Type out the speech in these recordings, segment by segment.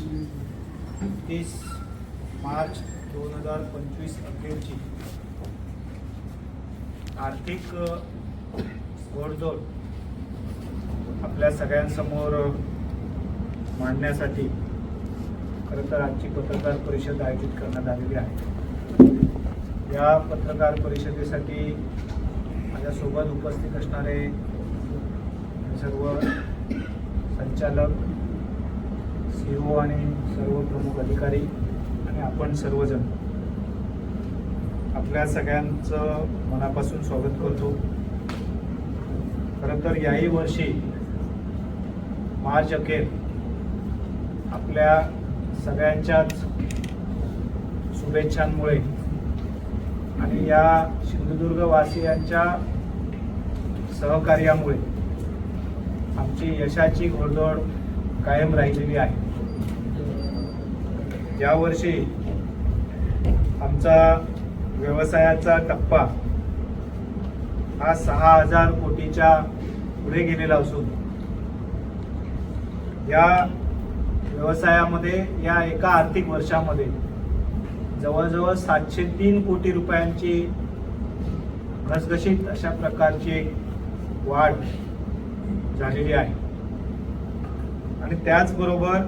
तीस मार्च दोन हजार पंचवीस अखेरची आर्थिक गोडजोड आपल्या सगळ्यांसमोर मांडण्यासाठी खरं तर आजची पत्रकार परिषद आयोजित करण्यात आलेली आहे. या पत्रकार परिषदेसाठी माझ्यासोबत उपस्थित असणारे सर्व संचालक सी ओ आणि सर्व प्रमुख अधिकारी आणि आपण सर्वजण आपल्या सगळ्यांचं मनापासून स्वागत करतो. खरं तर याही वर्षी मार्च अखेर आपल्या सगळ्यांच्याच शुभेच्छांमुळे आणि या सिंधुदुर्गवासियांच्या सहकार्यामुळे आमची यशाची घोडदौड कायम राहिलेली आहे. यावर्षी आमचा व्यवसायाचा टप्पा हा सहा हजार कोटीच्या पुढे गेलेला असून या व्यवसायामध्ये या एका आर्थिक वर्षामध्ये जवळजवळ सातशे तीन कोटी रुपयांची घसघशीत अशा प्रकारची एक वाढ झालेली आहे. आणि त्याचबरोबर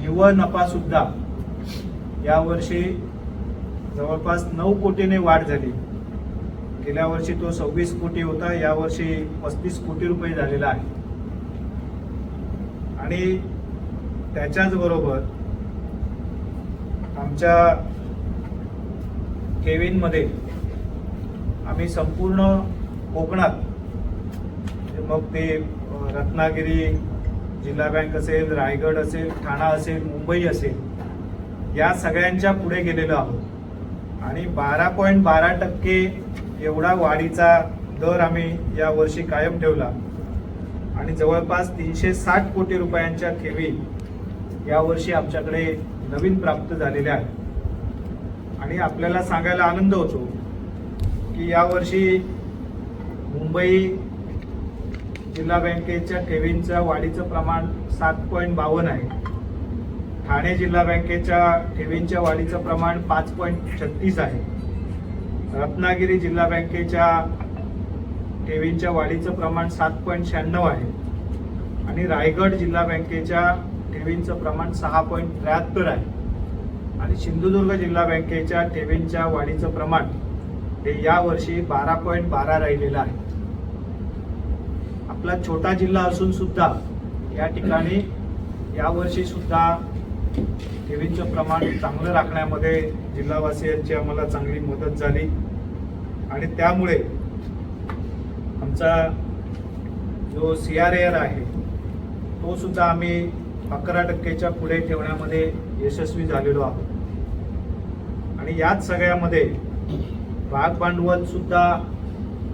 निव्वळ नफा सुद्धा यावर्षी जवळपास नऊ कोटीने वाढ झाली. गेल्या वर्षी तो सव्वीस कोटी होता यावर्षी पस्तीस कोटी रुपये झालेला आहे. आणि त्याच्याच बरोबर आमच्या केविनमध्ये आम्ही संपूर्ण कोकणात मग ते रत्नागिरी जिल्हा बँक असेल रायगड असेल ठाणा असेल मुंबई असेल या सगळ्यांच्या पुढे गेलेलो आहोत. आणि बारा पॉईंट बारा टक्के एवढा वाढीचा दर आम्ही या वर्षी कायम ठेवला. आणि जवळपास तीनशे साठ कोटी रुपयांच्या ठेवी यावर्षी आमच्याकडे नवीन प्राप्त झालेल्या आहेत. आणि आपल्याला सांगायला आनंद होतो की यावर्षी मुंबई जिल्हा बँकेच्या ठेवींच्या वाढीचं प्रमाण सात पॉईंट बावन्न आहे. ठाणे जिल्हा बँकेच्या ठेवींच्या वाढीचं प्रमाण पाच पॉईंट छत्तीस आहे. रत्नागिरी जिल्हा बँकेच्या ठेवींच्या वाढीचं प्रमाण सात पॉईंट शहाण्णव आहे. आणि रायगड जिल्हा बँकेच्या ठेवींचं प्रमाण सहा पॉईंट त्र्याहत्तर आहे. आणि सिंधुदुर्ग जिल्हा बँकेच्या ठेवींच्या वाढीचं प्रमाण हे यावर्षी बारा पॉईंट बारा राहिलेलं आहे. आपला छोटा जिल्हा असून सुद्धा या ठिकाणी यावर्षी सुद्धा ठेवींचं प्रमाण चांगलं राखण्यामध्ये जिल्हावासियांची आम्हाला चांगली मदत झाली. आणि त्यामुळे आमचा जो सी आर एअर आहे तो सुद्धा आम्ही अकरा टक्केच्या पुढे ठेवण्यामध्ये यशस्वी झालेलो आहोत. आणि याच सगळ्यामध्ये भाग भांडवल सुद्धा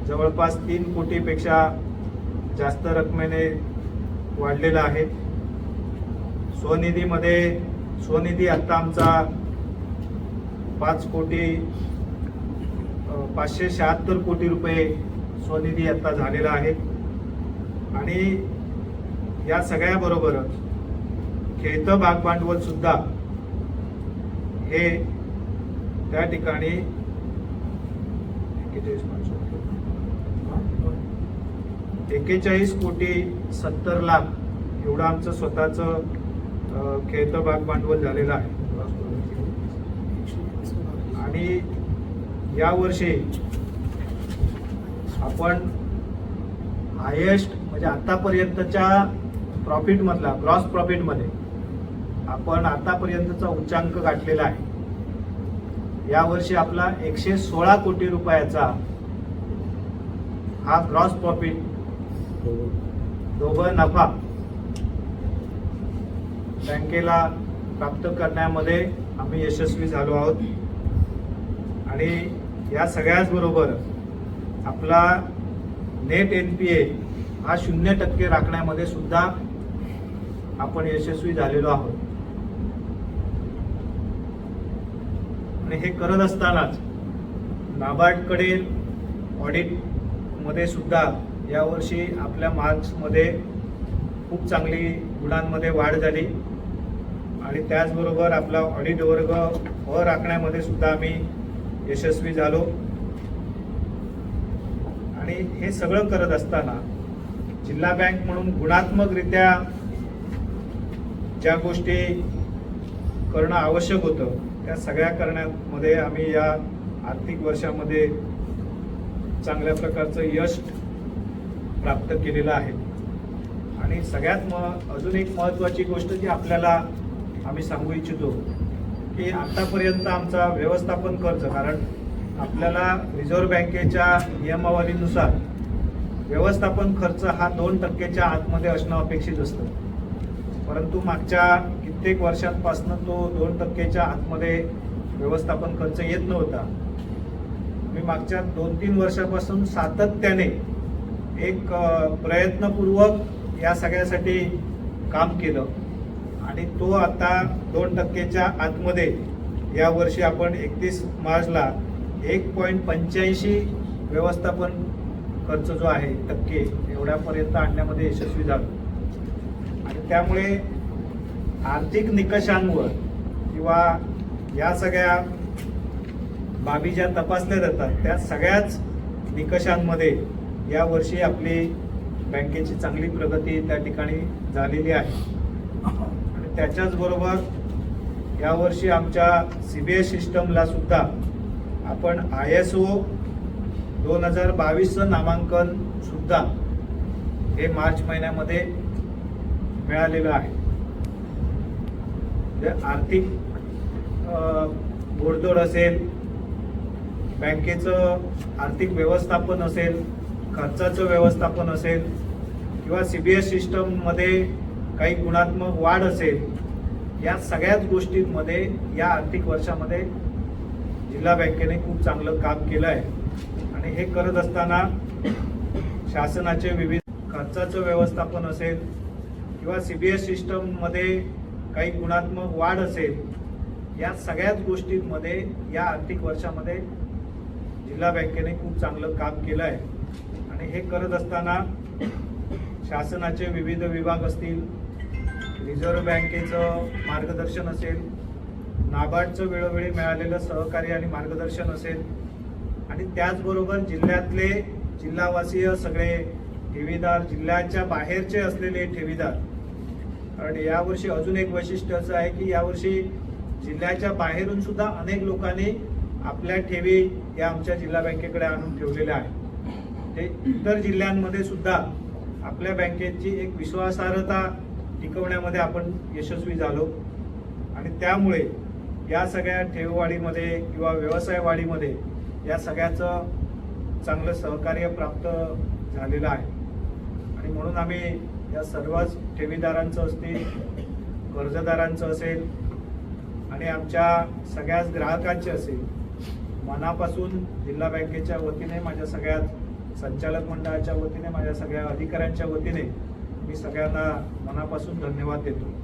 जवळपास तीन कोटीपेक्षा जास्त रकमेने वाढलेला आहे. स्वनिधीमध्ये स्वनिधी आत्ता आमचा पाच कोटी पाचशे शहात्तर कोटी रुपये स्वनिधी आत्ता झालेला आहे. आणि या सगळ्याबरोबरच खेळतं भाग हे त्या ठिकाणी किती एक्केचाळीस कोटी सत्तर लाख एवढं आमचं स्वतःचं खेळतं भाग भांडवल झालेलं आहे. आणि यावर्षी आपण हायेस्ट म्हणजे आतापर्यंतच्या प्रॉफिटमधला ग्रॉस प्रॉफिटमध्ये आपण आतापर्यंतचा उच्चांक गाठलेला आहे. यावर्षी आपला एकशे सोळा कोटी रुपयाचा हा ग्रॉस प्रॉफिट दोघं नफा बँकेला प्राप्त करण्यामध्ये आम्ही यशस्वी झालो आहोत. आणि या सगळ्याच बरोबर आपला नेट एन पी ए हा शून्य टक्के राखण्यामध्ये सुद्धा आपण यशस्वी झालेलो आहोत. आणि हे करत असतानाच नाबार्डकडे ऑडिटमध्ये सुद्धा यावर्षी आपल्या मार्क्समध्ये खूप चांगली गुणांमध्ये वाढ झाली. आणि त्याचबरोबर आपला ऑडिट वर्ग अ राखण्यामध्ये सुद्धा आम्ही यशस्वी झालो. आणि हे सगळं करत असताना जिल्हा बँक म्हणून गुणात्मकरित्या ज्या गोष्टी करणं आवश्यक होतं त्या सगळ्या करण्यामध्ये आम्ही या आर्थिक वर्षामध्ये चांगल्या प्रकारचं यश प्राप्त केलेलं आहे. आणि सगळ्यात म अजून एक महत्त्वाची गोष्ट जी आपल्याला आम्ही सांगू इच्छितो की आत्तापर्यंत आमचा व्यवस्थापन खर्च कारण आपल्याला रिझर्व्ह बँकेच्या नियमावलीनुसार व्यवस्थापन खर्च हा दोन टक्केच्या आतमध्ये असणं अपेक्षित असतं. परंतु मागच्या कित्येक वर्षांपासून तो दोन टक्केच्या आतमध्ये व्यवस्थापन खर्च येत नव्हता. मी मागच्या दोन तीन वर्षापासून सातत्याने एक प्रयत्नपूर्वक या सगळ्यासाठी काम केलं. आणि तो आता दोन टक्केच्या आतमध्ये या वर्षी आपण एकतीस मार्चला एक पॉईंट पंच्याऐंशी व्यवस्थापन खर्च जो आहे टक्के एवढ्यापर्यंत आणण्यामध्ये यशस्वी झालो. आणि त्यामुळे आर्थिक निकषांवर किंवा या सगळ्या बाबी ज्या तपासल्या जातात त्या सगळ्याच निकषांमध्ये या वर्षी आपली बँकेची चांगली प्रगती त्या ठिकाणी झालेली आहे. आणि त्याच्याच बरोबर यावर्षी आमच्या सी बी एस सिस्टमला सुद्धा आपण आय एस ओ दोन हजार बावीसचं नामांकन सुद्धा हे मार्च महिन्यामध्ये मिळालेलं आहे. आर्थिक अ, गोडदोड असेल बँकेचं आर्थिक व्यवस्थापन असेल खर्चाचं व्यवस्थापन असेल किंवा सी बी एस सिस्टममध्ये काही गुणात्मक वाढ असेल या सगळ्याच गोष्टींमध्ये या आर्थिक वर्षामध्ये जिल्हा बँकेने खूप चांगलं काम केलं आहे. आणि हे करत असताना शासनाचे विविध खर्चाचं व्यवस्थापन असेल किंवा सी बी एस सिस्टममध्ये काही गुणात्मक वाढ असेल या सगळ्याच गोष्टींमध्ये या आर्थिक वर्षामध्ये जिल्हा बँकेने खूप चांगलं काम केलं आहे. आणि हे करत असताना शासनाचे विविध विभाग असतील रिझर्व्ह बँकेचं मार्गदर्शन असेल नाबार्डचं वेळोवेळी मिळालेलं सहकार्य आणि मार्गदर्शन असेल आणि त्याचबरोबर जिल्ह्यातले जिल्हावासीय सगळे ठेवीदार जिल्ह्याच्या बाहेरचे असलेले ठेवीदार. आणि यावर्षी अजून एक वैशिष्ट्य असं आहे की यावर्षी जिल्ह्याच्या बाहेरून सुद्धा अनेक लोकांनी आपल्या ठेवी या आमच्या जिल्हा बँकेकडे आणून ठेवलेल्या आहेत. ते इतर जिल्ह्यांमध्ये सुद्धा आपल्या बँकेची एक विश्वासार्हता टिकवण्यामध्ये आपण यशस्वी झालो. आणि त्यामुळे या सगळ्या ठेववाढीमध्ये किंवा व्यवसाय वाढीमध्ये या सगळ्याचं चांगलं सहकार्य प्राप्त झालेलं आहे. आणि म्हणून आम्ही या सर्वच ठेवीदारांचं असतील कर्जदारांचं असेल आणि आमच्या सगळ्याच ग्राहकांचे असेल मनापासून जिल्हा बँकेच्या वतीने माझ्या सगळ्यात संचालक मंडळाच्या वतीने माझ्या सगळ्या अधिकाऱ्यांच्या वतीने मी सगळ्यांना मनापासून धन्यवाद देतो.